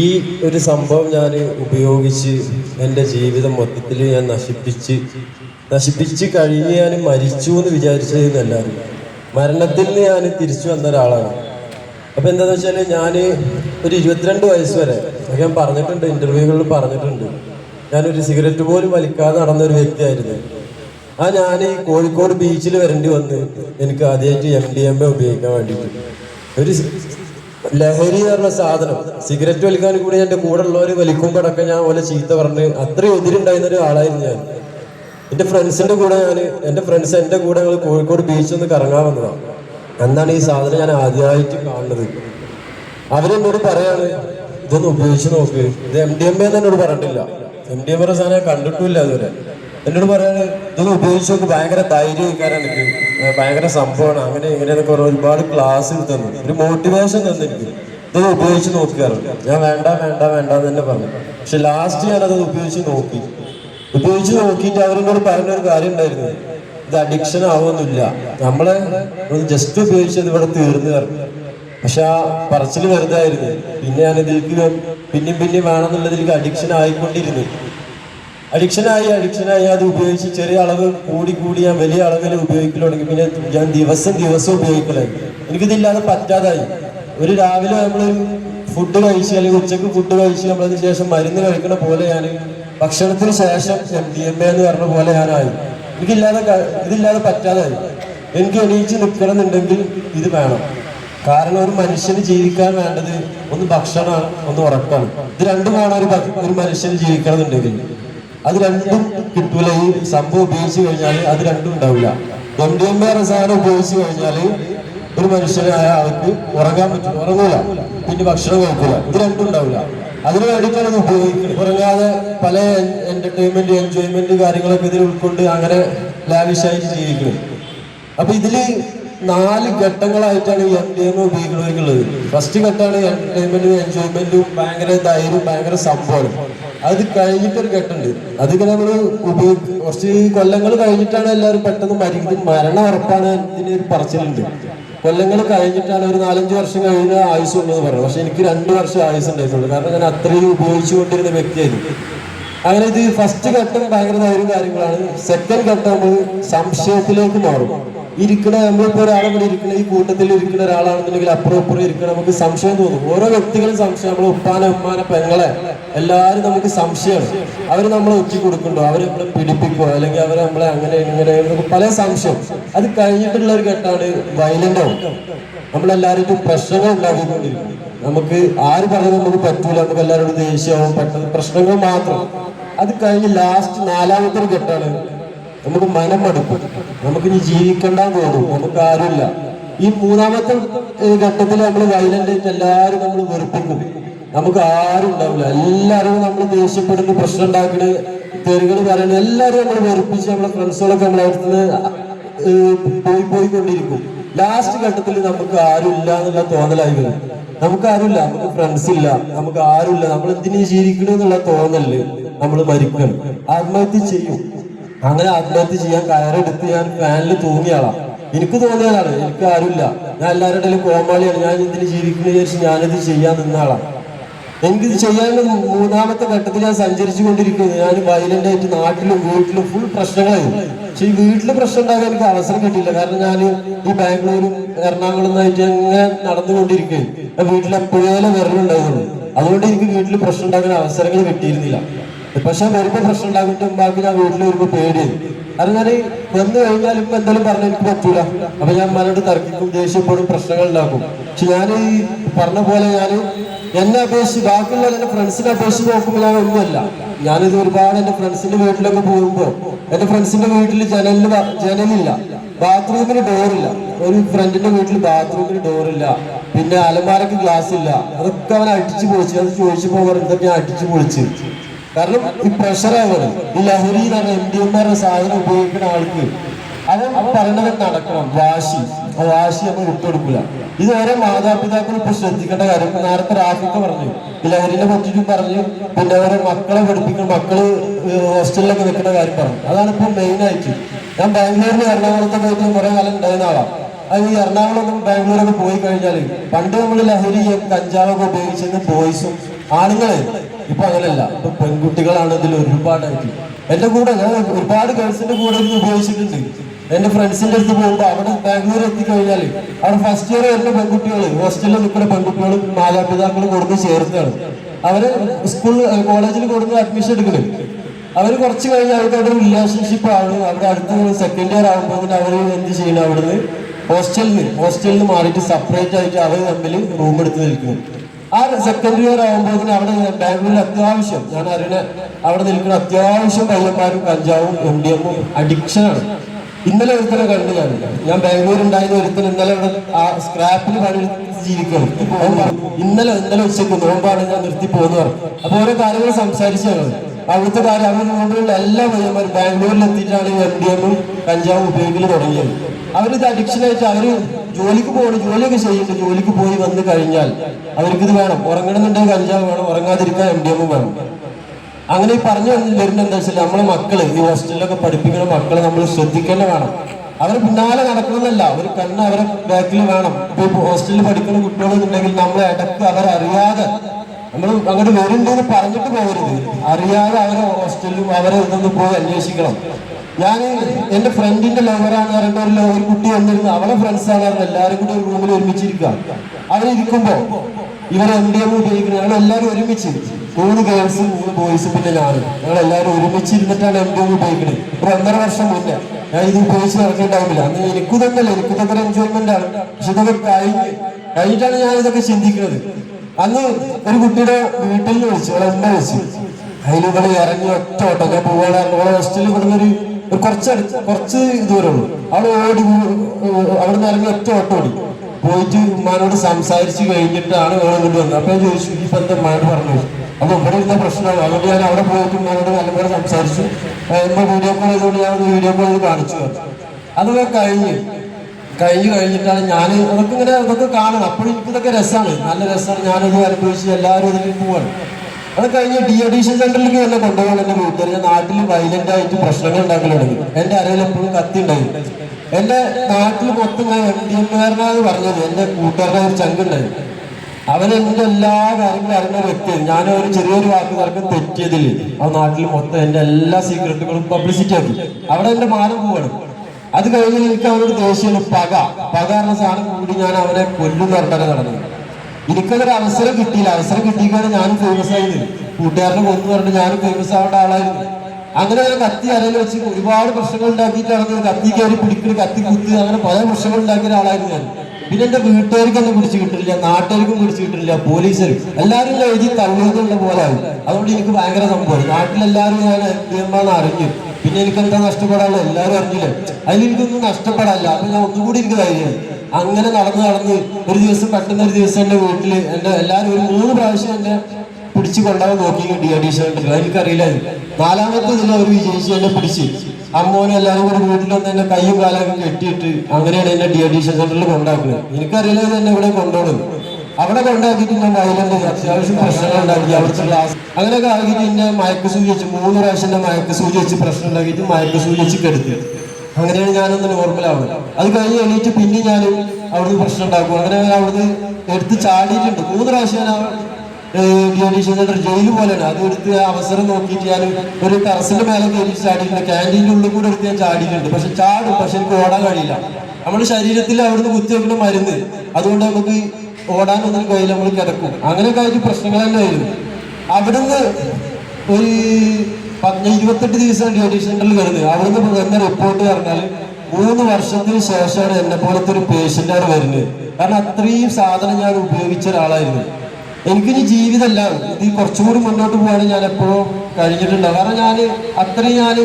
ഈ ഒരു സംഭവം ഞാൻ ഉപയോഗിച്ച് എന്റെ ജീവിതം മൊത്തത്തിൽ ഞാൻ നശിപ്പിച്ച് നശിപ്പിച്ച് കഴിഞ്ഞ് ഞാൻ മരിച്ചു എന്ന് വിചാരിച്ചതെന്നല്ലാരും മരണത്തിൽ നിന്ന് ഞാൻ തിരിച്ചു വന്ന ഒരാളാണ്. അപ്പം എന്താണെന്ന് വെച്ചാൽ ഞാൻ ഒരു ഇരുപത്തിരണ്ട് വയസ്സ് വരെ ഞാൻ പറഞ്ഞിട്ടുണ്ട് ഇന്റർവ്യൂകളിൽ പറഞ്ഞിട്ടുണ്ട്. ഞാനൊരു സിഗരറ്റ് പോലും വലിക്കാതെ നടന്ന ഒരു വ്യക്തിയായിരുന്നു. ആ ഞാൻ ഈ കോഴിക്കോട് ബീച്ചിൽ വരേണ്ടി വന്ന് എനിക്ക് ആദ്യമായിട്ട് എം ഡി എം എ ഉപയോഗിക്കാൻ വേണ്ടിയിട്ട്. ഒരു ലഹരി എന്ന് പറഞ്ഞ സാധനം. സിഗരറ്റ് വലിക്കാൻ കൂടി എന്റെ കൂടെ ഉള്ളവർ വലിക്കുമ്പോഴൊക്കെ ഞാൻ പോലെ ചീത്ത പറഞ്ഞ് അത്രയും ഒരു ആളായിരുന്നു ഞാൻ. എന്റെ ഫ്രണ്ട്സിന്റെ കൂടെ ഞാൻ എന്റെ ഫ്രണ്ട്സ് എന്റെ കൂടെ ഞങ്ങൾ കോഴിക്കോട് ബീച്ചിൽ നിന്ന് കറങ്ങാൻ വന്നതാണ് എന്നാണ് ഈ സാധനം ഞാൻ ആദ്യമായിട്ട് കാണുന്നത്. അവരെന്നോട് പറയാണ് ഇതൊന്ന് ഉപയോഗിച്ച് നോക്ക്. ഇത് എം ഡി എം എ എന്നോട് പറഞ്ഞിട്ടില്ല. എം ഡി എം എ സാധനം കണ്ടിട്ടില്ല അതുവരെ എന്നോട് പറയാൻ ഇതൊന്ന് ഉപയോഗിച്ച് നോക്ക് ഭയങ്കര ധൈര്യക്കാരാണ് എനിക്ക്. ഭയങ്കര സംഭവമാണ്. അങ്ങനെ ഇങ്ങനെയൊക്കെ ഒരുപാട് ക്ലാസ് തന്നു ഒരു മോട്ടിവേഷൻ തന്നു എനിക്ക്. ഇത് ഉപയോഗിച്ച് നോക്കാറുണ്ട് ഞാൻ വേണ്ട വേണ്ട വേണ്ട എന്ന് തന്നെ പറഞ്ഞു. പക്ഷെ ലാസ്റ്റ് ഞാനത് ഉപയോഗിച്ച് നോക്കി. ഉപയോഗിച്ച് നോക്കിയിട്ട് അവരെന്നോട് പറഞ്ഞൊരു കാര്യം ഉണ്ടായിരുന്നു. ഇത് അഡിക്ഷൻ ആവുമെന്നില്ല നമ്മളെ ഒന്ന് ജസ്റ്റ് ഉപയോഗിച്ചത് ഇവിടെ തീർന്നു പറഞ്ഞു. പക്ഷെ ആ പറച്ചിൽ വെറുതായിരുന്നു പിന്നെ ഞാൻ ഇതിലേക്ക് പിന്നെയും പിന്നെയും വേണമെന്നുള്ളതിലേക്ക് അഡിക്ഷൻ ആയിക്കൊണ്ടിരുന്നു. അഡിക്ഷനായി അഡിക്ഷനായി അത് ഉപയോഗിച്ച് ചെറിയ അളവ് കൂടി കൂടി ഞാൻ വലിയ അളവിൽ ഉപയോഗിക്കൽ തുടങ്ങി പിന്നെ ഞാൻ ദിവസം ദിവസം ഉപയോഗിക്കലായി എനിക്കിതില്ലാതെ പറ്റാതായി. ഒരു രാവിലെ നമ്മൾ ഫുഡ് കഴിച്ച് അല്ലെങ്കിൽ ഉച്ചയ്ക്ക് ഫുഡ് കഴിച്ച് നമ്മളതിന് ശേഷം മരുന്ന് കഴിക്കണ പോലെ ഞാൻ ഭക്ഷണത്തിന് ശേഷം എം ഡി എം എ എന്ന് പറഞ്ഞ പോലെ ഞാനായി. എനിക്കില്ലാതെ ഇതില്ലാതെ പറ്റാതായി. എനിക്ക് എണീച്ച് നിൽക്കണമെന്നുണ്ടെങ്കിൽ ഇത് വേണം. കാരണം ഒരു മനുഷ്യന് ജീവിക്കാൻ വേണ്ടത് ഒന്ന് ഭക്ഷണമാണ് ഒന്ന് ഉറക്കാണ്. ഇത് രണ്ടുമാണ് ഒരു ഒരു മനുഷ്യന് ജീവിക്കണമെന്നുണ്ടെങ്കിൽ അത് രണ്ടും കിട്ടൂല. ഈ സംഭവം ഉപയോഗിച്ച് കഴിഞ്ഞാൽ അത് രണ്ടും ഉണ്ടാവില്ല എം ഡി സാധനം ഉപയോഗിച്ച് കഴിഞ്ഞാൽ ഒരു മനുഷ്യനായ ആൾക്ക് ഉറങ്ങാൻ പറ്റും ഉറങ്ങൂല. പിന്നെ ഭക്ഷണം കഴിക്കൂല. ഇത് രണ്ടും ഉണ്ടാവില്ല അതിന് വേണ്ടിയിട്ടാണ് ഇത് ഉപയോഗിക്കുന്നത്. ഉറങ്ങാതെ പല എന്റർടൈൻമെന്റ് എൻജോയ്മെന്റ് കാര്യങ്ങളൊക്കെ ഇതിൽ ഉൾക്കൊണ്ട് അങ്ങനെ ലാവിഷായിട്ട് ജീവിക്കുന്നത്. അപ്പൊ ഇതിൽ നാല് ഘട്ടങ്ങളായിട്ടാണ് ഈ ഉപയോഗിക്കുന്നത് ഫസ്റ്റ് ഘട്ടമാണ് എന്റർടൈൻമെന്റും എൻജോയ്മെന്റും ഭയങ്കര ധൈര്യം ഭയങ്കര സംഭവം. അത് കഴിഞ്ഞിട്ടൊരു ഘട്ടമുണ്ട്. അതിങ്ങനെ നമ്മൾ ഉപയോഗിക്കും കുറച്ച് കൊല്ലങ്ങൾ കഴിഞ്ഞിട്ടാണ് എല്ലാവരും പെട്ടെന്ന് മരിക്കുന്നത്. മരണം ഉറപ്പാണ് ഇതിന് ഒരു പറച്ചിലുണ്ട്. കൊല്ലങ്ങൾ കഴിഞ്ഞിട്ടാണ് ഒരു നാലഞ്ച് വർഷം കഴിഞ്ഞ ആയുസ് ഉള്ളത് പറഞ്ഞത്. പക്ഷെ എനിക്ക് രണ്ട് വർഷം ആയുസ് ഉണ്ടായിട്ടുള്ളൂ കാരണം ഞാൻ അത്രയും ഉപയോഗിച്ചുകൊണ്ടിരുന്ന വ്യക്തിയായിരുന്നു. അങ്ങനെ ഇത് ഫസ്റ്റ് ഘട്ടം ഭയങ്കര ധൈര്യം കാര്യങ്ങളാണ്. സെക്കൻഡ് ഘട്ടം നമ്മൾ സംശയത്തിലേക്ക് മാറും. ഇരിക്കണ നമ്മളിപ്പോ ഒരാളെ ഇവിടെ ഇരിക്കണ ഈ കൂട്ടത്തിൽ ഇരിക്കുന്ന ഒരാളാണെന്നുണ്ടെങ്കിൽ അപ്പുറം അപ്പുറം ഇരിക്കണം നമുക്ക് സംശയം തോന്നും. ഓരോ വ്യക്തികളും സംശയം നമ്മളെ ഉപ്പാനെ ഉമ്മാനെ പെങ്ങളെ എല്ലാവരും നമുക്ക് സംശയമാണ്. അവർ നമ്മളെ ഒറ്റി കൊടുക്കണ്ടോ? അവർ നമ്മളെ പിടിപ്പിക്കോ അല്ലെങ്കിൽ അവർ നമ്മളെ അങ്ങനെ ഇങ്ങനെ പല സംശയം. അത് കഴിഞ്ഞിട്ടുള്ള ഒരു ഘട്ടമാണ് വയലന്റ് ആവും. നമ്മളെല്ലാവരും പ്രശ്നങ്ങൾ ഉണ്ടാക്കിക്കൊണ്ടിരിക്കും. നമുക്ക് ആര് പറഞ്ഞത് നമുക്ക് പറ്റൂല. നമുക്ക് എല്ലാവരോടും ദേഷ്യമാവും. പെട്ടെന്ന് പ്രശ്നങ്ങൾ മാത്രം. അത് കഴിഞ്ഞ് ലാസ്റ്റ് നാലാമത്തെ ഘട്ടമാണ് നമുക്ക് മനം മടുക്കും നമുക്ക് ഇനി ജീവിക്കണ്ടെന്ന് തോന്നും. നമുക്ക് ആരുമില്ല ഈ മൂന്നാമത്തെ ഘട്ടത്തിൽ നമ്മൾ വയലന്റ് ആയിട്ട് എല്ലാവരും നമ്മൾ വെറുപ്പിക്കും. നമുക്ക് ആരും ഉണ്ടാവില്ല. എല്ലാവരും നമ്മൾ ദേഷ്യപ്പെടുന്ന പ്രശ്നം ഉണ്ടാക്കണ് തെരുകൾ പറയുന്നത് എല്ലാവരും നമ്മൾ വെറുപ്പിച്ച് നമ്മളെ ഫ്രണ്ട്സുകളൊക്കെ നമ്മളെ അടുത്ത് പോയി പോയി പോയിക്കൊണ്ടിരിക്കും. ലാസ്റ്റ് ഘട്ടത്തിൽ നമുക്ക് ആരുമില്ല എന്നുള്ള തോന്നലായി വരും. നമുക്ക് ആരുമില്ല നമുക്ക് ഫ്രണ്ട്സ് ഇല്ല. നമുക്ക് ആരുമില്ല നമ്മൾ എന്തിനു ജീവിക്കണം എന്നുള്ള തോന്നൽ നമ്മൾ മരിക്കണം. ആത്മഹത്യ ചെയ്യും. അങ്ങനെ ആത്മഹത്യ ചെയ്യാൻ കയറെടുത്ത് ഞാൻ ഫാനിൽ തൂങ്ങിയാളാം. എനിക്ക് തോന്നിയതാണ് എനിക്ക് ആരുമില്ല. ഞാൻ എല്ലാവരുടെ കോമാളിയാണ്. ഞാൻ ഇതിന് ജീവിക്കുന്ന വിചാരിച്ച് ഞാനിത് ചെയ്യാൻ നിന്ന ആളാണ് എനിക്കിത് ചെയ്യാനുള്ള മൂന്നാമത്തെ ഘട്ടത്തിൽ ഞാൻ സഞ്ചരിച്ചു കൊണ്ടിരിക്കുന്നത് ഞാൻ വയലന്റ് ആയിട്ട് നാട്ടിലും വീട്ടിലും ഫുൾ പ്രശ്നങ്ങളായിരുന്നു പക്ഷെ ഈ വീട്ടിൽ പ്രശ്നം ഉണ്ടാകാൻ എനിക്ക് അവസരം കിട്ടിയില്ല. കാരണം ഞാൻ ഈ ബാംഗ്ലൂരും എറണാകുളം ആയിട്ട് അങ്ങനെ നടന്നുകൊണ്ടിരിക്കുകയും വീട്ടിൽ എപ്പോഴേലും വിരലുണ്ടായിരുന്നു. അതുകൊണ്ട് എനിക്ക് വീട്ടിൽ പ്രശ്നം ഉണ്ടാക്കാൻ അവസരങ്ങൾ കിട്ടിയിരുന്നില്ല. പക്ഷെ വരുമ്പോ പ്രശ്നം ഉണ്ടാക്കിയിട്ട് ബാക്കി ഞാൻ വീട്ടിൽ വരുമ്പോ പേടി. കാരണം ഞാൻ വന്നു കഴിഞ്ഞാൽ ഇപ്പൊ എന്തായാലും പറഞ്ഞ എനിക്ക് പറ്റൂല. അപ്പൊ ഞാൻ മനോട് തർക്കിക്കും ദേഷ്യപ്പെടും പ്രശ്നങ്ങൾ ഉണ്ടാക്കും. പക്ഷെ ഞാൻ ഈ പറഞ്ഞ പോലെ ഞാൻ എന്നെ അപേക്ഷിച്ച് ബാക്കിയുള്ള എന്റെ ഫ്രണ്ട്സിനെ അപേക്ഷിച്ച് നോക്കുമ്പോൾ ഞാൻ ഒന്നുമല്ല. ഞാനിത് ഒരുപാട് എന്റെ ഫ്രണ്ട്സിന്റെ വീട്ടിലൊക്കെ പോകുമ്പോ എന്റെ ഫ്രണ്ട്സിന്റെ വീട്ടിൽ ജനലിന് ജനലില്ല. ബാത്റൂമിന് ഡോറില്ല ഒരു ഫ്രണ്ടിന്റെ വീട്ടിൽ ബാത്റൂമിന് ഡോറില്ല പിന്നെ അലമാരക്ക് ഗ്ലാസ് ഇല്ല. അതൊക്കെ അവൻ അടിച്ചു പൊളിച്ചു. അത് ചോദിച്ചപ്പോ ഇതൊക്കെ ഞാൻ അടിച്ചു പൊളിച്ച്. കാരണം ഈ പ്രഷറാണ് ഈ ലഹരി എന്ന് പറഞ്ഞ എം ഡി എമാരുടെ സാധനം ഉപയോഗിക്കുന്ന ആൾക്ക്. അവൻ പറയുന്നത് നടക്കണം. വാശി. വാശി നമ്മൾ വിട്ടുകൊടുക്കില്ല. ഇത് ഓരോ മാതാപിതാക്കൾ ഇപ്പൊ ശ്രദ്ധിക്കേണ്ട കാര്യം. നേരത്തെ റാഫിക്ക് പറഞ്ഞു. ലഹരിനെ പറ്റിയിട്ടും പറഞ്ഞു. പിന്നെ ഓരോ മക്കളെ പഠിപ്പിക്കുന്ന മക്കൾ ഹോസ്റ്റലിലൊക്കെ നിൽക്കുന്ന കാര്യം പറഞ്ഞു. അതാണ് ഇപ്പൊ മെയിൻ ആയിട്ട്. ഞാൻ ബാംഗ്ലൂരിൽ എറണാകുളത്തെ പോയിട്ട് കുറെ കാലം ഉണ്ടായിരുന്ന ആളാണ് അത് ഈ എറണാകുളം ബാംഗ്ലൂരൊക്കെ പോയി കഴിഞ്ഞാൽ പണ്ട് നമ്മൾ ലഹരി കഞ്ചാവൊക്കെ ഉപയോഗിച്ചിരുന്ന ബോയ്സും ആണുങ്ങളെ. ഇപ്പൊ അങ്ങനെയല്ല ഇപ്പൊ പെൺകുട്ടികളാണ് ഇതിൽ ഒരുപാടായിട്ട്. എന്റെ കൂടെ ഞാൻ ഒരുപാട് ഗേൾസിന്റെ കൂടെ ഇരുന്ന് ഉപയോഗിച്ചിട്ടുണ്ട്. എന്റെ ഫ്രണ്ട്സിന്റെ അടുത്ത് പോകുമ്പോൾ അവിടെ ബാംഗ്ലൂർ എത്തിക്കഴിഞ്ഞാൽ അവിടെ ഫസ്റ്റ് ഇയർ വരുന്ന പെൺകുട്ടികൾ ഹോസ്റ്റലിൽ നിൽക്കുന്ന പെൺകുട്ടികളും മാതാപിതാക്കളും കൊടുത്ത് ചേർത്താണ് അവർ സ്കൂളിൽ കോളേജിൽ കൊടുത്ത് അഡ്മിഷൻ എടുക്കുന്നത് അവർ കുറച്ച് കഴിഞ്ഞ് അവർക്ക് അവിടെ റിലേഷൻഷിപ്പ് ആണ്. അവിടെ അടുത്ത സെക്കൻഡ് ഇയർ ആകുമ്പോൾ അവർ എന്ത് ചെയ്യണം? അവിടുന്ന് ഹോസ്റ്റലിൽ ഹോസ്റ്റലിൽ മാറിയിട്ട് സെപ്പറേറ്റ് ആയിട്ട് അവർ തമ്മിൽ റൂം എടുത്ത് നിൽക്കുന്നു. ആ സെക്കൻഡ് ഇയർ അവിടെ ബാംഗ്ലൂരിൽ അത്യാവശ്യം. ഞാൻ അറിയണ അവിടെ നിൽക്കുന്ന അത്യാവശ്യം പയ്യന്മാരും കഞ്ചാവും എം ഡി എമ്മും അഡിക്ഷനാണ് ഇന്നലെ ഒരുത്തനെ കണ്ടു ഞാൻ. ഞാൻ ബാംഗ്ലൂർ ഉണ്ടായിരുന്ന ഒരുത്തൻ ഇന്നലെ ഇവിടെ ആ സ്ക്രാപ്പിൽ പണി ജീവിക്കണം ഇന്നലെ ഇന്നലെ ഉച്ചയ്ക്ക് നോമ്പാണ് ഞാൻ നിർത്തി പോകുന്നു പറഞ്ഞു. അപ്പൊ ഓരോ കാര്യങ്ങൾ സംസാരിച്ചാണ് അവിടുത്തെ കാര്യം അവരുടെ മുമ്പിലുള്ള എല്ലാ പയ്യന്മാരും ബാംഗ്ലൂരിൽ എത്തിയിട്ടാണ് എം ഡി എമ്മും കഞ്ചാവും ഉപയോഗിക്കൽ തുടങ്ങിയത്. അവരിത് അഡിക്ഷനായിട്ട് അവർ ജോലിക്ക് പോകണം ജോലിയൊക്കെ ചെയ്യുന്നുണ്ട് ജോലിക്ക് പോയി വന്ന് കഴിഞ്ഞാൽ അവർക്കിത് വേണം. ഉറങ്ങണമെന്നുണ്ടെങ്കിൽ കഞ്ചാവ് വേണം ഉറങ്ങാതിരിക്കാൻ എം ഡി എമ്മും വേണം. അങ്ങനെ ഈ പറഞ്ഞു വരുന്ന എന്താ വെച്ചാൽ നമ്മളെ മക്കൾ ഈ ഹോസ്റ്റലിലൊക്കെ പഠിപ്പിക്കുന്ന മക്കളെ നമ്മൾ ശ്രദ്ധിക്കേണ്ട വേണം. അവരെ പിന്നാലെ നടക്കണമെന്നല്ല ഒരു കണ്ണ് അവരെ ബാക്കിൽ വേണം. ഇപ്പൊ ഹോസ്റ്റലിൽ പഠിക്കുന്ന കുട്ടികളെന്നുണ്ടെങ്കിൽ നമ്മളെ ഇടയ്ക്ക് അവരറിയാതെ നമ്മൾ അങ്ങോട്ട് വരുന്നുണ്ടെന്ന് പറഞ്ഞിട്ട് പോകരുത്. അറിയാതെ അവരെ ഹോസ്റ്റലിലും അവരെ ഇതൊന്ന് പോയി അന്വേഷിക്കണം. ഞാൻ എന്റെ ഫ്രണ്ടിന്റെ ലവറാണ് പറയുന്ന ഒരു ലോവർ കുട്ടി വന്നിരുന്നു. അവളെ ഫ്രണ്ട്സ് ആകാറുണ്ട്. എല്ലാവരും കൂടി ഒരു റൂമിൽ ഒരുമിച്ചിരിക്കുക. അവരിരിക്കുമ്പോ ഇവരെ എം ഡി എം ഉപയോഗിക്കുന്നത് ഞങ്ങൾ എല്ലാവരും ഒരുമിച്ച്. മൂന്ന് ഗേൾസ് മൂന്ന് ബോയ്സ് പിന്നെ ഞാൻ ഞങ്ങൾ എല്ലാവരും ഒരുമിച്ച് ഇരുന്നിട്ടാണ് എം ഡി എം ഉപയോഗിക്കുന്നത് ഒരു ഒന്നര വർഷം മുന്നേ. ഞാൻ ഇത് ഉപയോഗിച്ച് നടക്കേണ്ടാവില്ല അന്ന് എനിക്കും തന്നെയല്ല എനിക്കും തന്നെ എൻജോയ്മെന്റ് ആണ്. പക്ഷെ ഇതൊക്കെ കഴിഞ്ഞ് കഴിഞ്ഞിട്ടാണ് ഞാൻ ഇതൊക്കെ ചിന്തിക്കുന്നത്. അന്ന് ഒരു കുട്ടിയുടെ വീട്ടിൽ നിന്ന് വിളിച്ചു. അവളെ ഉമ്മ വിളിച്ചു. അതിൽ ഇറങ്ങി ഒറ്റ ഓട്ടം. ഞാൻ പോവാണ്. ഹോസ്റ്റലിൽ ഒരു കുറച്ച് കുറച്ച് ദൂരമുള്ളൂ. അവൾ ഓടി അവിടെ നിന്ന് ഇറങ്ങി ഒറ്റ ഓട്ടം ഓടി. പോയിട്ട് ഉമ്മാനോട് സംസാരിച്ച് കഴിഞ്ഞിട്ടാണ് വേറെ ഇങ്ങോട്ട് വന്നത്. അപ്പൊ ഞാൻ ചോദിച്ചു ഇപ്പൊ എന്താ ഉമ്മാനോട് പറഞ്ഞു? അപ്പൊ ഇവിടെ ഇരുന്ന പ്രശ്നമാണ്. അതുകൊണ്ട് ഞാൻ അവിടെ പോയിട്ട് ഉമ്മാനോട് നല്ലപോലെ സംസാരിച്ചു. എന്റെ വീഡിയോ കോൾ ചെയ്തുകൊണ്ട് ഞാൻ വീഡിയോ കോൾ ചെയ്ത് കാണിച്ചു. അതൊക്കെ കഴിഞ്ഞ് കഴിഞ്ഞ് കഴിഞ്ഞിട്ടാണ് ഞാൻ അതൊക്കെ ഇങ്ങനെ അതൊക്കെ കാണണം. അപ്പോഴും എനിക്കിതൊക്കെ രസമാണ്. നല്ല രസമാണ്. ഞാനത് അനുഭവിച്ച് എല്ലാവരും ഇതിൽ പോവാണ്. അത് കഴിഞ്ഞ് ഡി അഡീഷൻ സെന്ററിലേക്ക് തന്നെ കൊണ്ടുപോകാൻ എന്റെ വീട്ടുകാർ ഞാൻ നാട്ടിൽ വയലന്റ് ആയിട്ട് പ്രശ്നങ്ങൾ ഉണ്ടാക്കി തുടങ്ങി. എന്റെ അരയിൽ എപ്പോഴും കത്തി ഉണ്ടായി. എന്റെ നാട്ടിൽ മൊത്തം ഞാൻ എം ഡി എംകാരനാണ് പറഞ്ഞത് എന്റെ കൂട്ടുകാരുടെ ഒരു ചങ്കുണ്ടായി അവൻ എന്റെ എല്ലാ കാര്യങ്ങളും അറിഞ്ഞ വ്യക്തിയാണ്. ഞാൻ ഒരു ചെറിയൊരു വാക്ക് തർക്കം തെറ്റിയതിൽ ആ നാട്ടിൽ മൊത്തം എന്റെ എല്ലാ സീക്രട്ടുകളും പബ്ലിസിറ്റി ആക്കി. അവിടെ എന്റെ മാനം പോവാണ്. അത് കഴിഞ്ഞ് എനിക്ക് അവനോട് ദേഷ്യമാണ് പക. പക എന്ന സാധനം കൂടി ഞാൻ അവനെ കൊല്ലുന്ന പറഞ്ഞാണ് നടന്നത്. എനിക്കതൊരു അവസരം കിട്ടിയില്ല. അവസരം കിട്ടിയിക്കാണ് ഞാനും ഫേമസ് ആയിരുന്നു കൂട്ടുകാരനെ കൊന്നു പറഞ്ഞിട്ട് ഞാനും ഫേമസ് ആവേണ്ട ആളായിരുന്നു. അങ്ങനെ ഞാൻ കത്തി അരയിൽ വെച്ച് ഒരുപാട് പ്രശ്നങ്ങൾ ഉണ്ടാക്കിയിട്ടാണ് കത്തി കയറി പിടിക്കണ കത്തി കുത്തി അങ്ങനെ പല പ്രശ്നങ്ങൾ ഉണ്ടാക്കിയ ഒരാളായിരുന്നു ഞാൻ. പിന്നെ എന്റെ വീട്ടുകാർക്കൊന്നും പിടിച്ചു കിട്ടില്ല നാട്ടുകാർക്കും പിടിച്ചു കിട്ടില്ല പോലീസുകാർ എല്ലാവരും എഴുതി തള്ളുന്നുള്ള പോലെ ആവും അതുകൊണ്ട് എനിക്ക് ഭയങ്കര സംഭവം നാട്ടിലെല്ലാവരും ഞാൻ എന്താണെന്ന് അറിഞ്ഞു. പിന്നെ എനിക്ക് എന്താ നഷ്ടപ്പെടാനുള്ള എല്ലാവരും അറിഞ്ഞില്ല? അതിൽ എനിക്കൊന്നും നഷ്ടപ്പെടാനില്ല. അപ്പൊ ഞാൻ ഒന്നുകൂടി എനിക്ക് ധൈര്യം അങ്ങനെ നടന്ന് നടന്ന് ഒരു ദിവസം പെട്ടെന്ന് ഒരു ദിവസം എന്റെ വീട്ടിൽ എന്റെ എല്ലാവരും ഒരു മൂന്ന് പ്രാവശ്യം എന്നെ പിടിച്ചു കൊണ്ടുപോകാൻ നോക്കി ഡി അഡീഷൻ എനിക്കറിയില്ല നാലാമത്തെ ഇതിൽ അവർ വിജയിച്ച് എന്നെ പിടിച്ച്. അമ്മോനും എല്ലാവരും കൂടി വീട്ടിൽ വന്ന് എന്നെ കൈയും കാലൊക്കെ കെട്ടിയിട്ട് അങ്ങനെയാണ് എന്നെ ഡി അഡീഷൻ സെന്ററിൽ കൊണ്ടാക്കുന്നത്. എനിക്കറിയില്ല ഇത് എന്നെ ഇവിടെ കൊണ്ടുപോകുന്നത് അവിടെ കൊണ്ടാക്കിയിട്ട് ഞാൻ വയലന്റ് അത്യാവശ്യം പ്രശ്നങ്ങൾ ഉണ്ടാക്കി അവിടുത്തെ ക്ലാസ് അങ്ങനെയൊക്കെ ആക്കിയിട്ട് എന്നെ മയക്ക് സൂചി വെച്ച് മൂന്ന് പ്രാവശ്യം എന്നെ മയക്ക് സൂചി വെച്ച് പ്രശ്നം ഉണ്ടാക്കിയിട്ട് മയക്ക് സൂചി വെച്ച് കെടുത്തി. അങ്ങനെയാണ് ഞാനൊന്ന് നോർമലാവുന്നത് അത് കഴിഞ്ഞ് എണീറ്റ് പിന്നെ ഞാൻ അവിടുന്ന് പ്രശ്നം ഉണ്ടാക്കും. അങ്ങനെ അവിടുന്ന് എടുത്ത് ചാടിയിട്ടുണ്ട്. മൂന്ന് പ്രാവശ്യം ഞാൻ ജയിൽ പോലെയാണ് അത് എടുത്ത് അവസരം നോക്കിയിട്ട് ഞാൻ ഒരു ടെറസിന്റെ മേലെ കയറി ചാടിയിട്ടുണ്ട്. ക്യാന്റീന്റെ ഉള്ളിൽ കൂടെ എടുത്ത് ഞാൻ ചാടിയിട്ടുണ്ട്. പക്ഷെ ചാടും. പക്ഷെ എനിക്ക് ഓടാൻ കഴിയില്ല. നമ്മുടെ ശരീരത്തിൽ അവിടുന്ന് കുത്തിവെക്കുന്ന മരുന്ന്. അതുകൊണ്ട് നമുക്ക് ഓടാനൊന്നും കഴിയില്ല. നമ്മൾ കിടക്കും. അങ്ങനെയൊക്കെ ആയിട്ട് പ്രശ്നങ്ങൾ തന്നെ ആയിരുന്നു അവിടുന്ന് ഒരു ഇരുപത്തെട്ട് ദിവസം ഡ്യൂട്ടി സെന്ററിൽ കിടന്ന് അവിടുന്ന് വന്ന റിപ്പോർട്ട് പറഞ്ഞാൽ മൂന്ന് വർഷത്തിന് ശേഷമാണ് എന്നെ പോലത്തെ ഒരു പേഷ്യന്റാണ് വരുന്നത്. കാരണം അത്രയും സാധനം ഞാൻ ഉപയോഗിച്ച ഒരാളായിരുന്നു. എനിക്കിനി ജീവിതമല്ല. ഇത് കുറച്ചുകൂടി മുന്നോട്ട് പോകാൻ ഞാൻ എപ്പോഴും കഴിഞ്ഞിട്ടുണ്ടാവും കാരണം ഞാൻ അത്രയും ഞാൻ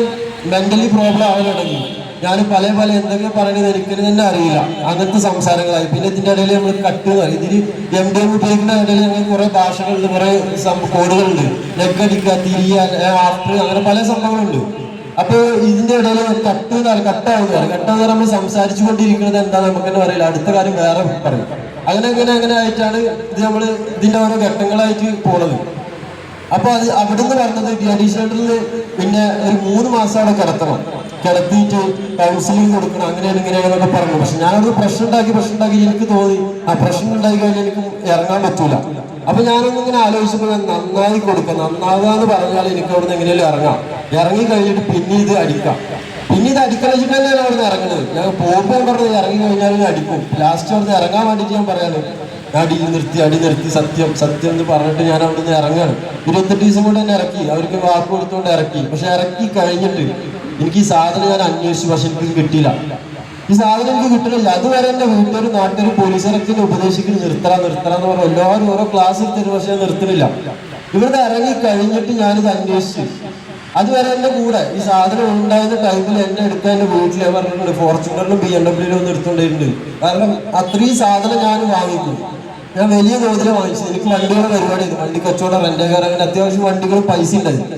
മെന്റലി പ്രോബ്ലം ആവാൻ തുടങ്ങി. ഞാൻ പല പല എന്തെങ്കിലും പറയണത് ഒരിക്കലും തന്നെ അറിയില്ല. അങ്ങനത്തെ സംസാരങ്ങളായി. പിന്നെ ഇതിന്റെ ഇടയിൽ നമ്മൾ കട്ട് എന്ന് പറയും. ഇതിന് എം ഡി എം ഉപയോഗിക്കുന്ന ഇടയിൽ ഞങ്ങൾ കുറെ ഭാഷകളുണ്ട് കുറെ കോഡുകളുണ്ട്. ലെഗ് അടിക്കുക തിരിയ ആഫ്റ്റർ അങ്ങനെ പല സംഭവങ്ങളുണ്ട്. അപ്പൊ ഇതിന്റെ ഇടയിൽ കട്ട് കട്ടാവുന്ന പറയും. കട്ടാന്ന് നമ്മൾ സംസാരിച്ചു കൊണ്ടിരിക്കുന്നത് എന്താ നമുക്ക് തന്നെ പറയില്ല അടുത്ത കാര്യം വേറെ പറയും. അങ്ങനെ അങ്ങനെ അങ്ങനെ ആയിട്ടാണ് ഇത് നമ്മൾ ഇതിന്റെ ഓരോ ഘട്ടങ്ങളായിട്ട് പോണത്. അപ്പൊ അത് അവിടുന്ന് പറഞ്ഞത് അഡീഷണൽ പിന്നെ ഒരു മൂന്ന് മാസം അവിടെ കിടത്തണം. കിടത്തിയിട്ട് കൗൺസിലിംഗ് കൊടുക്കണം അങ്ങനെയാണ് എന്നൊക്കെ പറഞ്ഞു. പക്ഷെ ഞാനത് പ്രശ്നം ഉണ്ടാക്കി പ്രശ്നം ഉണ്ടാക്കി എനിക്ക് തോന്നി. ആ പ്രശ്നം ഉണ്ടാക്കി കഴിഞ്ഞാൽ എനിക്ക് ഇറങ്ങാൻ പറ്റൂല. അപ്പൊ ഞാനൊന്നും ഇങ്ങനെ ആലോചിച്ചപ്പോൾ ഞാൻ നന്നായി കൊടുക്കാം നന്നാവുക എന്ന് പറഞ്ഞാൽ എനിക്ക് അവിടെ നിന്ന് എങ്ങനെയാലും ഇറങ്ങാം. ഇറങ്ങി കഴിഞ്ഞിട്ട് പിന്നെ ഇത് അടിക്കാം. പിന്നെ ഇത് അടിക്കണം വെച്ചിട്ടാണ് ഞാൻ അവിടുന്ന് ഇറങ്ങുന്നത്. ഞാൻ പോകുമ്പോൾ പറഞ്ഞത് ഇറങ്ങി കഴിഞ്ഞാൽ അടിക്കും. ലാസ്റ്റ് അവിടുന്ന് ഇറങ്ങാൻ വേണ്ടിയിട്ട് ഞാൻ പറയാണ് അടിയിൽ നിർത്തി അടി നിർത്തി സത്യം സത്യം എന്ന് പറഞ്ഞിട്ട് ഞാൻ അവിടുന്ന് ഇറങ്ങാണ്. ഇരുപത്തെട്ട് ദിവസം കൊണ്ട് തന്നെ ഇറക്കി. അവർക്ക് വാക്ക് കൊടുത്തുകൊണ്ട് ഇറക്കി. പക്ഷെ ഇറക്കി കഴിഞ്ഞിട്ട് എനിക്ക് ഈ സാധനം ഞാൻ അന്വേഷിച്ചു പക്ഷെ എനിക്ക് കിട്ടിയില്ല. ഈ സാധനം എനിക്ക് കിട്ടണില്ല അതുവരെ എന്റെ വീട്ടിലൊരു നാട്ടിലൊരു പോലീസുകാരൊക്കെ ഉപദേശിക്കുന്നു നിർത്തറ നിർത്തറ എന്ന് പറഞ്ഞു എല്ലാവരും ഓരോ ക്ലാസ് എടുത്തിട്ട് പക്ഷെ നിർത്തുന്നില്ല. ഇവിടുന്ന് ഇറങ്ങി കഴിഞ്ഞിട്ട് ഞാനിത് അന്വേഷിച്ചു. അതുവരെ എന്റെ കൂടെ ഈ സാധനം ഉണ്ടായിരുന്ന ടൈമിൽ എന്നെ എടുക്കാൻ എന്റെ വീട്ടിൽ പറഞ്ഞിട്ടുണ്ട് ഫോർച്യൂണറിലും ബി എം ഡബ്ല്യൂലും ഒന്നും എടുത്തോണ്ടിട്ടുണ്ട് കാരണം അത്രയും സാധനം ഞാൻ വാങ്ങിക്കും ഞാൻ വലിയ തോതിൽ വാങ്ങിച്ചു എനിക്ക് വണ്ടികളുടെ പരിപാടി വണ്ടി കച്ചവടം റെന്റ് അത്യാവശ്യം വണ്ടികൾ പൈസ ഉണ്ടായിരുന്നു.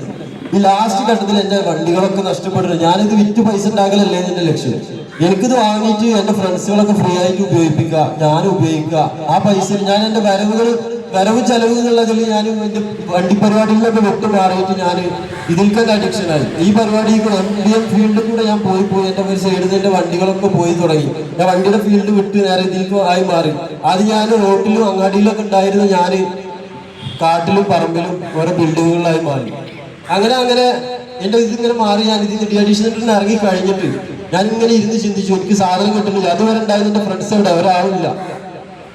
ഈ ലാസ്റ്റ് ഘട്ടത്തിൽ എന്റെ വണ്ടികളൊക്കെ നഷ്ടപ്പെട്ടു ഞാനിത് വിറ്റ് പൈസ ഉണ്ടാക്കലല്ലേ എന്റെ ലക്ഷ്യം. എനിക്കിത് വാങ്ങിയിട്ട് എന്റെ ഫ്രണ്ട്സുകളൊക്കെ ഫ്രീ ആയിട്ട് ഉപയോഗിക്കുക ഞാൻ ഉപയോഗിക്കുക. ആ പൈസ ഞാൻ എന്റെ വരവുകൾ വരവ് ചെലവ് എന്നുള്ളതിൽ ഞാൻ എന്റെ വണ്ടി പരിപാടികളിലൊക്കെ വിട്ടു മാറിയിട്ട് ഞാൻ ഇതിൽക്കൊക്കെ അഡിക്ഷനായി ഈ പരിപാടി വണ്ടി ഫീൽഡിൽ കൂടെ ഞാൻ പോയി പോയി എന്റെ ഒരു സൈഡിൽ എന്റെ വണ്ടികളൊക്കെ പോയി തുടങ്ങി. ഞാൻ വണ്ടിയുടെ ഫീൽഡ് വിട്ട് നേരെ ഇതിലേക്ക് ആയി മാറി. അത് ഞാൻ റോട്ടിലും അങ്ങാടിയിലൊക്കെ ഉണ്ടായിരുന്നു ഞാൻ കാട്ടിലും പറമ്പിലും ഓരോ ബിൽഡിങ്ങുകളിലായി മാറി. അങ്ങനെ അങ്ങനെ എന്റെ ഇതിങ്ങനെ മാറി ഞാൻ ഇതിന് ഡി അഡീഷൻ ഇറങ്ങി കഴിഞ്ഞിട്ട് ഞാൻ ഇങ്ങനെ ഇരുന്ന് ചിന്തിച്ചു എനിക്ക് സാധനം കിട്ടുന്നില്ല. അതുവരെ ഉണ്ടായിരുന്ന ഫ്രണ്ട്സ് എവിടെ? ഒരാളില്ല.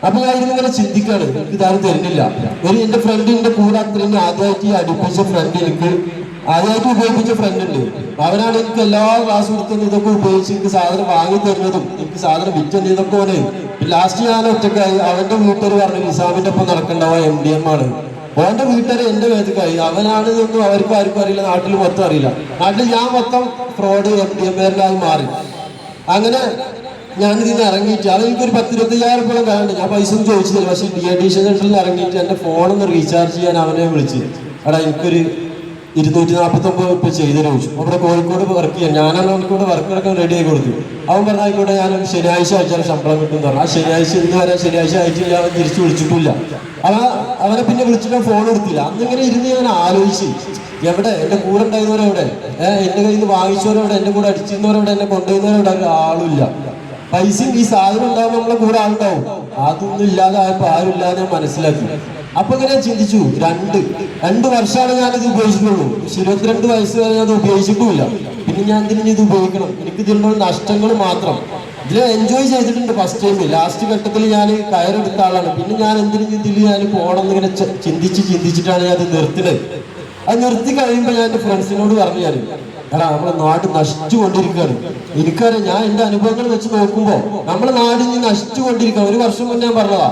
അപ്പൊ ഞാൻ ഇരുന്ന് ഇങ്ങനെ ചിന്തിക്കാണ് എനിക്ക് ഇതാരും തരുന്നില്ല. ഒരു എന്റെ ഫ്രണ്ടിന്റെ കൂടെ അത്രയും ആദ്യമായിട്ട് അടുപ്പിച്ച ഫ്രണ്ട് എനിക്ക് ആദ്യമായിട്ട് ഉപയോഗിപ്പിച്ച ഫ്രണ്ട് ഉണ്ട്. അവരാണ് എനിക്ക് എല്ലാ ക്ലാസ് കൊടുക്കുന്ന ഇതൊക്കെ ഉപയോഗിച്ച് എനിക്ക് സാധനം വാങ്ങി തരുന്നതും എനിക്ക് സാധനം വിറ്റുന്ന ഇതൊക്കെ ലാസ്റ്റ് ഞാൻ ഒറ്റക്കായി അവന്റെ വീട്ടുകാർ പറഞ്ഞു നിസാമിന്റെ ഒപ്പം നടക്കേണ്ടവ എം ഡി എം ആണ്. ഓന്റെ വീട്ടുകാർ എന്റെ വേദക്കായി അവനാണ് ഇതൊന്നും അവർക്കും ആർക്കും അറിയില്ല. നാട്ടിൽ മൊത്തം അറിയില്ല. നാട്ടിൽ ഞാൻ മൊത്തം ഫ്രോഡ് എം ഡി എം മാറി. അങ്ങനെ ഞാൻ ഇതിന് ഇറങ്ങിയിട്ട് അത് എനിക്കൊരു പത്ത് ഇരുപത്തയ്യായിരം രൂപ വേണ്ട ഞാൻ പൈസ ഒന്നും ചോദിച്ചില്ല പക്ഷെ ഡി അഡീഷൻ സെന്ററിൽ ഇറങ്ങിയിട്ട് എന്റെ ഫോണൊന്ന് റീചാർജ് ചെയ്യാൻ അവനെ വിളിച്ചു. എടാ എനിക്കൊരു ഇരുന്നൂറ്റി നാൽപ്പത്തി ഒമ്പത് ഇപ്പൊ ചെയ്തു ചോദിച്ചു. അവിടെ കോഴിക്കോട് വർക്ക് ചെയ്യാം ഞാനാണ് കോഴിക്കോട് വർക്ക് എടുക്കാൻ റെഡി ആയി കൊടുത്തു. അവൻ പറഞ്ഞ ഞാൻ ശനിയാഴ്ച അയച്ചാൽ ശമ്പളം കിട്ടും പറഞ്ഞു. ആ ശനിയാഴ്ച ഇന്ന് വരെ ശനിയാഴ്ച അയച്ചില്ല അവൻ തിരിച്ചു വിളിച്ചിട്ടില്ല. അവ അവനെ പിന്നെ വിളിച്ചിട്ട് ഫോൺ എടുത്തില്ല. അന്നിങ്ങനെ ഇരുന്ന് ഞാൻ ആലോചിച്ച്. എവിടെ? എന്റെ കൂടെ ഉണ്ടായിരുന്നവരെവിടെ ഏഹ് എന്റെ കയ്യിൽ നിന്ന് വാങ്ങിച്ചവരെവിടെ എന്റെ കൂടെ അടിച്ചിരുന്നവരെവിടെ എന്നെ കൊണ്ടുപോയിരുന്നവരെവിടെ അങ്ങനെ ആളുമില്ല പൈസയും ഈ സാധനം ഉണ്ടാകുമ്പോൾ നമ്മളെ കൂടെ ആളുണ്ടാവും. അതൊന്നും ഇല്ലാതെ ആയപ്പോ ആരും ഇല്ലാതെ മനസ്സിലാക്കി. അപ്പൊ ഇങ്ങനെ ചിന്തിച്ചു രണ്ട് രണ്ട് വർഷമാണ് ഞാനിത് ഉപയോഗിച്ചിട്ടുള്ളൂ. പക്ഷെ ഇരുപത്തിരണ്ട് വയസ്സ് വരെ ഞാൻ അത് ഉപയോഗിച്ചിട്ടുമില്ല. പിന്നെ ഞാൻ ഇതിന് ഇത് ഉപയോഗിക്കണം? എനിക്ക് ഇതിലുള്ള നഷ്ടങ്ങൾ മാത്രം. ഇതിൽ എൻജോയ് ചെയ്തിട്ടുണ്ട് ഫസ്റ്റ് ടൈമിൽ ലാസ്റ്റ് ഘട്ടത്തിൽ ഞാൻ കയറെടുത്ത ആളാണ്. പിന്നെ ഞാൻ എന്തിനും ഇതിൽ ഞാൻ പോകണം ഇങ്ങനെ ചിന്തിച്ച് ചിന്തിച്ചിട്ടാണ് ഞാൻ അത് നിർത്തിയത് അത് നിർത്തി കഴിയുമ്പോൾ ഞാൻ എന്റെ ഫ്രണ്ട്സിനോട് പറഞ്ഞു ഞാൻ എടാ നമ്മുടെ നാട് നശിച്ചു കൊണ്ടിരിക്കുകയാണ് എനിക്കറിയാം ഞാൻ എന്റെ അനുഭവങ്ങൾ വെച്ച് നോക്കുമ്പോൾ നമ്മുടെ നാട് ഇനി നശിച്ചുകൊണ്ടിരിക്കുക ഒരു വർഷം മുന്നേ ഞാൻ പറഞ്ഞതാ.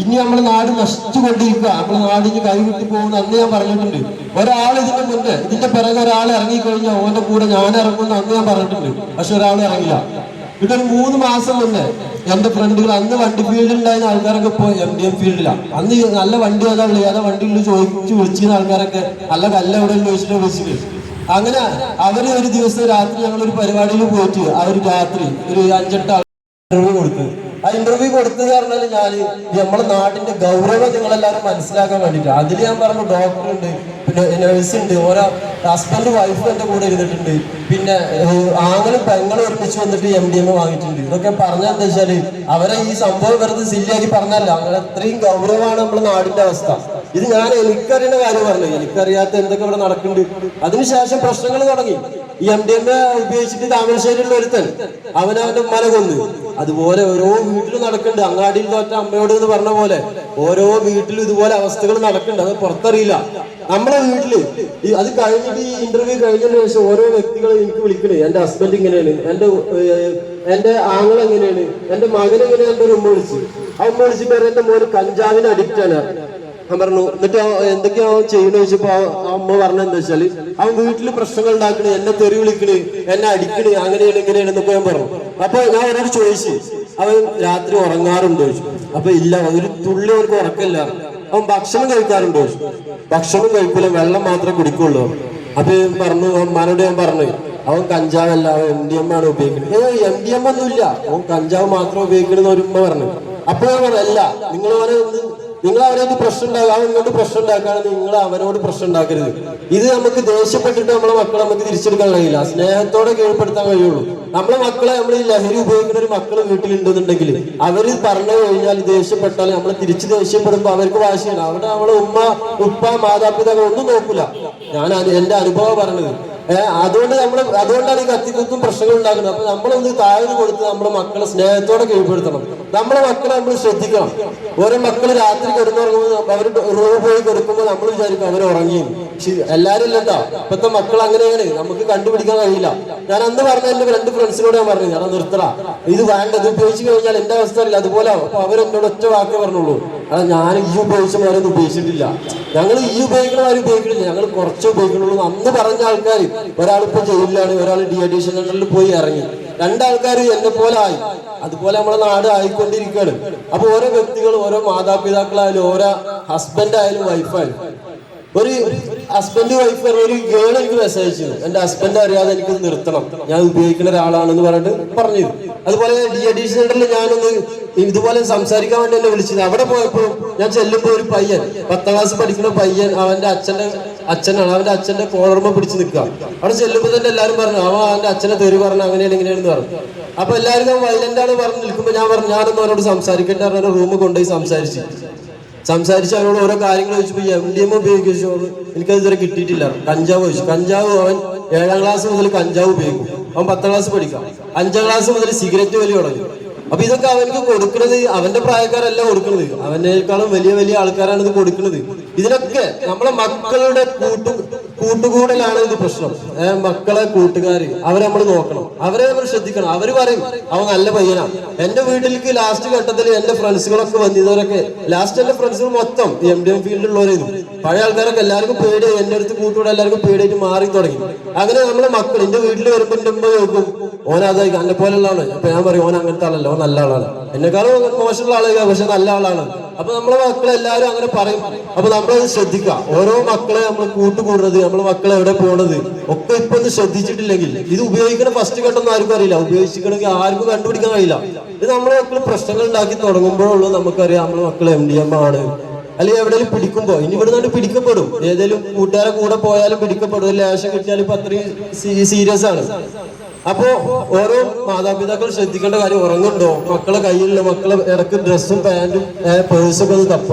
ഇനി നമ്മുടെ നാട് നശിച്ചുകൊണ്ടിരിക്കുക. നമ്മുടെ നാട് ഇനി കൈവിട്ട് പോകുന്ന അന്ന് ഞാൻ പറഞ്ഞിട്ടുണ്ട്. ഒരാൾ ഇതിന്റെ മുന്നേ ഇതിന്റെ പിറകെ ഒരാൾ ഇറങ്ങിക്കഴിഞ്ഞാൽ ഓന്റെ കൂടെ ഞാൻ ഇറങ്ങുന്ന അന്ന് ഞാൻ പറഞ്ഞിട്ടുണ്ട്. പക്ഷെ ഒരാൾ ഇറങ്ങില്ല ഇതൊരു മൂന്ന് മാസം മുന്നേ എന്റെ ഫ്രണ്ടുകൾ അന്ന് വണ്ടി ഫീൽഡിൽ ഉണ്ടായിരുന്ന ആൾക്കാരൊക്കെ ഇപ്പൊ എം ഡി എം ഫീൽഡിലാണ് അന്ന് നല്ല വണ്ടി ഏതാ ഉള്ളത് ഏതാ വണ്ടികളിൽ ചോദിച്ചു വിളിച്ചിരുന്ന ആൾക്കാരൊക്കെ നല്ല കല്ല എവിടെ ചോദിച്ചിട്ട് വിളിച്ചിട്ട്. അങ്ങനെ അവർ ഒരു ദിവസം രാത്രി ഞങ്ങൾ ഒരു പരിപാടിയിൽ പോയിട്ട് അവർ രാത്രി ഒരു അഞ്ചെട്ട് ആൾ ഇന്റർവ്യൂ കൊടുത്തു ആ ഇന്റർവ്യൂ കൊടുത്തത് പറഞ്ഞാൽ ഞാൻ നമ്മളെ നാടിന്റെ ഗൗരവം നിങ്ങളെല്ലാവരും മനസ്സിലാക്കാൻ വേണ്ടിയിട്ട്. അതിൽ ഞാൻ പറഞ്ഞു ഡോക്ടർ ഉണ്ട് പിന്നെ നഴ്സ് ഉണ്ട് ഓരോ ഹസ്ബൻഡ് വൈഫ് എന്റെ കൂടെ ഇരുന്നിട്ടുണ്ട്. പിന്നെ ആങ്ങളും പെങ്ങളും ഒരുമിച്ച് വന്നിട്ട് എം ഡി എം വാങ്ങിയിട്ടുണ്ട്. ഇതൊക്കെ പറഞ്ഞാൽ എന്താ വെച്ചാൽ അവരെ ഈ സംഭവം വെറുതെ സില്ലിയാക്കി പറഞ്ഞല്ല. അങ്ങനെ അത്രയും ഗൗരവമാണ് നമ്മുടെ നാടിന്റെ അവസ്ഥ. ഇത് ഞാൻ എനിക്കറിയുന്ന കാര്യം പറഞ്ഞു. എനിക്കറിയാത്ത എന്തൊക്കെ ഇവിടെ നടക്കുന്നുണ്ട്? അതിനുശേഷം പ്രശ്നങ്ങൾ തുടങ്ങി. ഈ എം ഡി എം എ ഉപയോഗിച്ചിട്ട് താമരശ്ശേരിയുള്ള ഒരുത്തൻ അവനവന്റെ മല കൊന്നു. അതുപോലെ ഓരോ വീട്ടിലും നടക്കുന്നുണ്ട്. അങ്ങാടിയിൽ തോറ്റ അമ്മയോട് എന്ന് പറഞ്ഞ പോലെ ഓരോ വീട്ടിലും ഇതുപോലെ അവസ്ഥകൾ നടക്കുന്നുണ്ട്. അത് പുറത്തറിയില്ല. നമ്മളെ വീട്ടിൽ ഈ അത് കഴിഞ്ഞിട്ട് ഈ ഇന്റർവ്യൂ കഴിഞ്ഞതിന് ശേഷം ഓരോ വ്യക്തികൾ എനിക്ക് വിളിക്കണേ. എന്റെ ഹസ്ബൻഡ് ഇങ്ങനെയാണ്. എന്റെ എന്റെ ആങ്ങൾ എങ്ങനെയാണ് എന്റെ മകൻ എങ്ങനെയാണ് എന്റെ ഉമ്മ വിളിച്ചു. ആ ഉമ്മ വിളിച്ചിട്ട് എന്റെ മോന് കഞ്ചാവിന് അഡിക്റ്റ് ആണ്. ഞാൻ പറഞ്ഞു എന്നിട്ട് എന്തൊക്കെയാ ചെയ്യണ ചോദിച്ചപ്പോ അമ്മ പറഞ്ഞ എന്താ വെച്ചാൽ അവൻ വീട്ടിൽ പ്രശ്നങ്ങൾ ഉണ്ടാക്കണേ എന്നെ തെറി വിളിക്കണ് എന്നെ അടിക്കണ് അങ്ങനെയാണ് ഇങ്ങനെയാണ് എന്നൊക്കെ ഞാൻ പറഞ്ഞു. അപ്പൊ ഞാൻ അവരോട് ചോദിച്ചു അവൻ രാത്രി ഉറങ്ങാറുണ്ടോ? ചോദിച്ചു. അപ്പൊ ഇല്ല ഒരു തുള്ളി അവർക്ക് ഉറക്കമില്ല. അവൻ ഭക്ഷണം കഴിക്കാറുണ്ടോ? ചോദിച്ചു. ഭക്ഷണം കഴിക്കൂല വെള്ളം മാത്രമേ കുടിക്കുള്ളൂ. അപ്പൊ പറഞ്ഞു അമ്മാനോട് ഞാൻ പറഞ്ഞു അവൻ കഞ്ചാവല്ല അവൻ എം ഡി എം ആണ് ഉപയോഗിക്കുന്നത് ഏ എം ഡി എം ഒന്നും ഇല്ല അവൻ കഞ്ചാവ് മാത്രം ഉപയോഗിക്കണമെന്ന് ഒരു ഉമ്മ പറഞ്ഞു. അപ്പൊ ഞാൻ പറഞ്ഞു അല്ല നിങ്ങൾ ഒന്ന് നിങ്ങൾ അവരോട് പ്രശ്നം ഉണ്ടാകും ഇങ്ങോട്ട് പ്രശ്നം ഉണ്ടാക്കാണ് നിങ്ങൾ അവരോട് പ്രശ്നം ഉണ്ടാക്കരുത് ഇത് നമുക്ക് ദേഷ്യപ്പെട്ടിട്ട് നമ്മളെ മക്കളെ നമുക്ക് തിരിച്ചെടുക്കാൻ കഴിയില്ല. സ്നേഹത്തോടെ കീഴ്പ്പെടുത്താൻ കഴിയുള്ളൂ. നമ്മളെ മക്കളെ നമ്മൾ ഈ ലഹരി ഉപയോഗിക്കുന്ന ഒരു മക്കൾ വീട്ടിലുണ്ടെന്നുണ്ടെങ്കിൽ അവർ പറഞ്ഞു കഴിഞ്ഞാൽ ദേഷ്യപ്പെട്ടാൽ നമ്മൾ തിരിച്ച് ദേഷ്യപ്പെടുമ്പോൾ അവർക്ക് വാശിയാണ് അവിടെ നമ്മളെ ഉമ്മ ഉപ്പ മാതാപിതാക്കൾ ഒന്നും നോക്കില്ല ഞാൻ എന്റെ അനുഭവം പറഞ്ഞത് അതുകൊണ്ട് നമ്മൾ അതുകൊണ്ടാണ് ഈ കത്തിക്കുത്തും പ്രശ്നങ്ങൾ ഉണ്ടാക്കുന്നത് അപ്പൊ നമ്മളൊന്ന് താഴ്ന്നു കൊടുത്ത് നമ്മുടെ മക്കളെ സ്നേഹത്തോടെ കീഴ്പ്പെടുത്തണം. നമ്മളെ മക്കളെ നമ്മൾ ശ്രദ്ധിക്കണം. ഓരോ മക്കൾ രാത്രി കിടന്നുറങ്ങുമ്പോൾ അവർ റൂം പോയി കൊടുക്കുമ്പോൾ നമ്മൾ വിചാരിക്കും അവർ ഉറങ്ങി. എല്ലാരും ഇല്ലട്ടോ ഇപ്പത്തെ മക്കൾ അങ്ങനെയാണ്. നമുക്ക് കണ്ടുപിടിക്കാൻ കഴിയില്ല. ഞാൻ അന്ന് പറഞ്ഞ എന്റെ രണ്ട് ഫ്രണ്ട്സിനോട് ഞാൻ പറഞ്ഞു ഞാൻ നിർത്തറ ഇത് വേണ്ട. ഇത് ഉപയോഗിച്ച് കഴിഞ്ഞാൽ എന്റെ അവസ്ഥ അല്ല അതുപോലെ അവരെന്നോട് ഒറ്റ വാക്കേ പറഞ്ഞുള്ളൂ. അത് ഞാൻ ഈ ഉപയോഗിച്ച മാരൊന്നും ഉപയോഗിച്ചിട്ടില്ല. ഞങ്ങൾ ഈ ഉപയോഗിക്കണമാരും ഉപയോഗിക്കണില്ല. ഞങ്ങൾ കുറച്ച് ഉപയോഗിക്കണുള്ളൂ അന്ന് പറഞ്ഞ ആൾക്കാർ ഒരാളിപ്പോ ജയിലിലാണ് ഒരാൾ ഡി അഡീഷൻ സെന്ററിൽ പോയി ഇറങ്ങി. രണ്ടാൾക്കാർ എന്നെ പോലെ ആയി. അതുപോലെ നമ്മുടെ നാട് ആയിക്കൊണ്ടിരിക്കുകയാണ് അപ്പൊ ഓരോ വ്യക്തികളും ഓരോ മാതാപിതാക്കളായാലും ഓരോ ഹസ്ബൻഡായാലും വൈഫായാലും ഒരു ഹസ്ബൻഡ് വൈഫ് ഒരു ഗേൾ എനിക്ക് മെസ്സേജ് അയച്ചു എന്റെ ഹസ്ബൻഡ് അറിയാതെ എനിക്ക് നിർത്തണം. ഞാൻ ഉപയോഗിക്കുന്ന ഒരാളാണെന്ന് പറഞ്ഞിട്ട് പറഞ്ഞു അതുപോലെ ഡി സെന്ററിൽ ഞാനൊന്ന് ഇതുപോലെ സംസാരിക്കാൻ വേണ്ടി എന്നെ വിളിച്ചത് അവിടെ പോയപ്പോൾ ഞാൻ ചെല്ലുമ്പോൾ ഒരു പയ്യൻ പത്താം ക്ലാസ് പഠിക്കുന്ന പയ്യൻ അവന്റെ അച്ഛന്റെ അച്ഛനാണ്. അവന്റെ അച്ഛന്റെ കോളർമ പിടിച്ച് നിൽക്കുക. അവിടെ ചെല്ലുമ്പോൾ തന്നെ എല്ലാവരും പറഞ്ഞു അവൻ അവന്റെ അച്ഛനെ തെറി പറഞ്ഞു അങ്ങനെയാണ് ഇങ്ങനെയാണെന്ന് പറഞ്ഞു. അപ്പൊ എല്ലാവരും വയലന്റ് ആണ് പറഞ്ഞ് നിൽക്കുമ്പോൾ ഞാൻ പറഞ്ഞു ഞാനൊന്നും അവരോട് സംസാരിക്കട്ടെ അവരുടെ റൂമ് കൊണ്ടുപോയി സംസാരിച്ചു. സംസാരിച്ച് അവനോട് ഓരോ കാര്യങ്ങൾ ചോദിച്ചപ്പോൾ എം ഡി എം ഉപയോഗിച്ചു എനിക്കത് ഇതുവരെ കിട്ടിയിട്ടില്ല. കഞ്ചാവ് ചോദിച്ചു. കഞ്ചാവ് അവൻ ഏഴാം ക്ലാസ് മുതൽ കഞ്ചാവ് ഉപയോഗിക്കും. അവൻ പത്താം ക്ലാസ് പഠിക്കാം. അഞ്ചാം ക്ലാസ് മുതൽ സിഗരറ്റ് വലി തുടങ്ങി. അപ്പൊ ഇതൊക്കെ അവനക്ക് കൊടുക്കുന്നത് അവന്റെ പ്രായക്കാരല്ല കൊടുക്കുന്നത് അവനേക്കാളും വലിയ വലിയ ആൾക്കാരാണ് ഇത് കൊടുക്കുന്നത് ഇതിനൊക്കെ നമ്മളെ മക്കളുടെ കൂട്ടു കൂട്ടുകൂടലാണ് ഇത് പ്രശ്നം. മക്കളെ കൂട്ടുകാര് അവരെ നമ്മൾ നോക്കണം. അവരെ നമ്മൾ ശ്രദ്ധിക്കണം. അവർ പറയും അവൻ നല്ല പയ്യനാ. എന്റെ വീട്ടിലേക്ക് ലാസ്റ്റ് ഘട്ടത്തിൽ എന്റെ ഫ്രണ്ട്സുകളൊക്കെ വന്നിയവരൊക്കെ ലാസ്റ്റ് എന്റെ ഫ്രണ്ട്സുകൾ മൊത്തം എം ഡി എം ഫീൽഡിലുള്ളവരായിരുന്നു പഴയ ആൾക്കാരൊക്കെ എല്ലാവർക്കും പേടി എന്റെ അടുത്ത് കൂട്ടുകൂടെ എല്ലാവർക്കും പേടിയായിട്ട് മാറി തുടങ്ങി. അങ്ങനെ നമ്മളെ മക്കൾ എന്റെ വീട്ടിൽ വരുമ്പോ എന്റെ ഉമ്മ നോക്കും ഓൻ അതായി എന്നെ ആളാണ് അപ്പൊ ഞാൻ പറയും ഓൻ അങ്ങനത്തെ ആളല്ല. ഓൻ നല്ല ആളാണ്. എന്നെക്കാളും മോശമുള്ള ആളുകൾ പക്ഷെ നല്ല ആളാണ്. അപ്പൊ നമ്മളെ മക്കളെല്ലാവരും അങ്ങനെ പറയും. അപ്പൊ നമ്മളത് ശ്രദ്ധിക്കുക. ഓരോ മക്കളെ നമ്മൾ കൂട്ടുകൂടുന്നത് നമ്മളെ മക്കൾ എവിടെ പോണത്? ഒക്കെ ഇപ്പൊ ഒന്ന് ശ്രദ്ധിച്ചിട്ടില്ലെങ്കിൽ ഇത് ഉപയോഗിക്കണ ഫസ്റ്റ് ഘട്ടം ആർക്കും അറിയില്ല. ഉപയോഗിച്ചിട്ടുണ്ടെങ്കിൽ ആർക്കും കണ്ടുപിടിക്കാൻ കഴിയില്ല. ഇത് നമ്മളെ മക്കൾ പ്രശ്നങ്ങൾ ഉണ്ടാക്കി തുടങ്ങുമ്പോഴുള്ളൂ നമുക്കറിയാം നമ്മളെ മക്കൾ എം ഡി എം ആണ്. അല്ലെങ്കിൽ എവിടെയും പിടിക്കുമ്പോ ഇനി ഇവിടെ നിന്ന് പിടിക്കപ്പെടും. ഏതെങ്കിലും കൂട്ടുകാരെ കൂടെ പോയാലും പിടിക്കപ്പെടും. ലേശം കിട്ടിയാലും ഇപ്പൊ അത്രയും സീരിയസ് ആണ്. അപ്പോ ഓരോ മാതാപിതാക്കൾ ശ്രദ്ധിക്കേണ്ട കാര്യം ഉറങ്ങുന്നുണ്ടോ? മക്കളെ കയ്യിലുള്ള മക്കളെ ഇടയ്ക്ക് ഡ്രസ്സും പാന്റും പേഴ്സും ഒന്ന് തപ്പ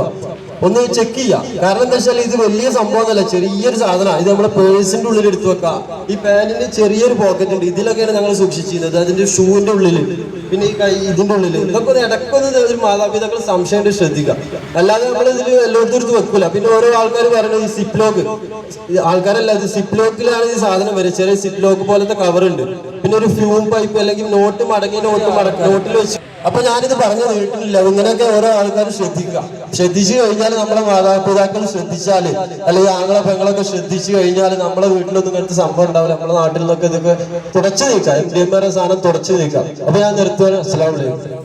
ഒന്ന് ചെക്ക് ചെയ്യാം. കാരണം എന്താ വെച്ചാൽ ഇത് വലിയ സംഭവമല്ല ചെറിയൊരു സാധനമാണ്. ഇത് നമ്മുടെ പേഴ്സിന്റെ ഉള്ളിൽ എടുത്തു വെക്കാം. ഈ പാന്റിന് ചെറിയൊരു പോക്കറ്റ് ഉണ്ട്. ഇതിലൊക്കെയാണ് ഞങ്ങൾ സൂക്ഷിച്ചിരുന്നത്. അതിന്റെ ഷൂവിന്റെ ഉള്ളിൽ പിന്നെ ഈ കൈ ഇതിന്റെ ഉള്ളിൽ ഇതൊക്കെ ഒന്ന് ഇടക്കൊന്ന് ഒരു മാതാപിതാക്കൾ സംശയം ശ്രദ്ധിക്കാം. അല്ലാതെ നമ്മൾ ഇതിൽ എല്ലായിടത്തും എടുത്ത് വെക്കൂല. പിന്നെ ഓരോ ആൾക്കാർ പറയുന്നത് ഈ സിപ്ലോക്ക് ആൾക്കാരല്ല ഇത് സിപ്ലോക്കിലാണ് ഈ സാധനം വരെ ചെറിയ സിപ്ലോക്ക് പോലത്തെ കവർ ഉണ്ട്. പിന്നെ ഒരു ഫ്യൂം പൈപ്പ് അല്ലെങ്കിൽ നോട്ട് മടങ്ങി നോട്ട് മടക്കി നോട്ടിൽ വെച്ച്. അപ്പൊ ഞാനിത് പറഞ്ഞു നീട്ടുന്നില്ല ഇങ്ങനെയൊക്കെ ഓരോ ആൾക്കാർ ശ്രദ്ധിക്കുക. ശ്രദ്ധിച്ചു കഴിഞ്ഞാൽ നമ്മളെ മാതാപിതാക്കൾ ശ്രദ്ധിച്ചാൽ അല്ലെങ്കിൽ ആങ്ങളെ പെങ്ങളൊക്കെ ശ്രദ്ധിച്ചു കഴിഞ്ഞാൽ നമ്മളെ വീട്ടിലൊന്നും ഇങ്ങനത്തെ സംഭവം ഉണ്ടാവില്ല. നമ്മുടെ നാട്ടിൽ നിന്നൊക്കെ ഇതൊക്കെ തുടച്ചു നീക്കാം. എം ഡി എം സാധനം തുടച്ചു നീക്കാം. അപ്പൊ ഞാൻ നിർത്തുവാൻ അസ്സലാമലൈക്കും